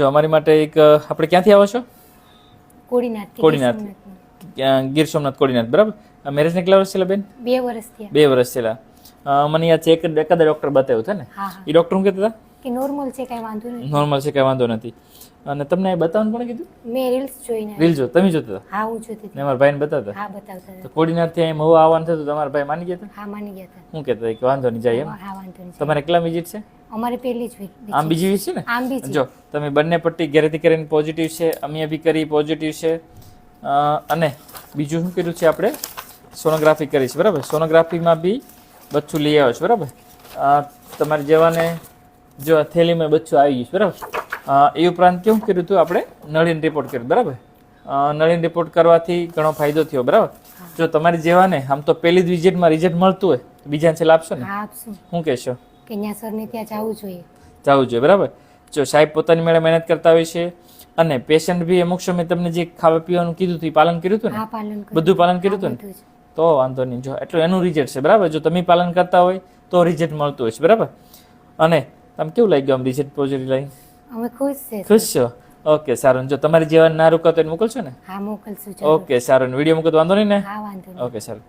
જો અમારી માટે એક આપણે ક્યાંથી આવો છો? કોડીનાથ કોડીનાથ. ગીર સોમનાથ કોડીનાથ બરાબર? મેરેજને કેટલા વર્ષ થયેલા બેન? બે વર્ષ થયા. બે વર્ષ થયેલા. મને યાદ છે એક એકાદા ડૉક્ટર બતાવ્યું છે ને? એ ડૉક્ટર હું કહેતા હતા? કે નોર્મલ છે કાંઈ વાંધો નથી. નોર્મલ છે કંઈ વાંધો નથી. અને તમને બતાવવાનું કોણે કીધું? મેં રીલ્સ જોઈને. રીલ જો તમે જોતા હા હું જોતી હતી. મારા ભાઈને બતાવતા? હા બતાવતા તો હતા કોડીનાથથી અહીં મહુવા આવવાનું થતું તમારા ભાઈ માની ગયા હતા? હા માની ગયા હતા. શું કહેતા કે વાંધો નહીં જાય એમ. હા વાંધો નહીં તમારે કેટલા વિઝિટ છે? અમારે પહેલી જ વીક આમ બીજી વીક છે ને? આમ બીજી. જો તમે બંને પટ્ટી ઘરેથી કરીને પોઝિટિવ છે અમે બી કરી પોઝિટિવ છે. અને બીજું શું કર્યું છે આપણે? સોનોગ્રાફી કરી છે બરાબર? સોનોગ્રાફીમાં બી બચ્ચું લઈ આવ્યો છે બરાબર? તમારે જેવાને જો આ થેલીમાં બચ્ચું આવી ગયું છે બરાબર? એ ઉપરાંત કેવું કર્યું હતું આપણે? નળીન રિપોર્ટ કર્યું બરાબર? નળીન રિપોર્ટ કરવાથી ઘણો ફાયદો થયો બરાબર? જો તમારી જેવાને આમ તો પહેલી જ વિઝિટમાં રિઝલ્ટ મળતું હોય બીજા બીજાને છેલ્લે આપશો ને? શું કહેશો? કે ત્યાં જવું જોઈએ. જવું જોઈએ બરાબર? જો સાહેબ પોતાની મેળે મહેનત કરતા હોય છે અને પેશન્ટ બી અમુક સમય તમને જે ખાવા પીવાનું કીધું હતું પાલન કર્યું હતું ને? બધું પાલન કર્યું હતું ને? તો વાંધો નહીં. જો એટલું એનું રિઝલ્ટ છે બરાબર? જો તમે પાલન કરતા હોય તો રિઝલ્ટ મળતું હોય છે બરાબર? અને તમને કેવું લાગ્યું આમ રિઝલ્ટ પ્રોજેક્ટ લાગી અમે ખુશ છે ખુશ છો? ઓકે સારું જો તમારી જેવા ના રોકાતો એને મોકલશો ને? હા મોકલશું ઓકે સારું વીડિયો મૂકો વાંધો નહીં ને? હા વાંધો ઓકે સારું.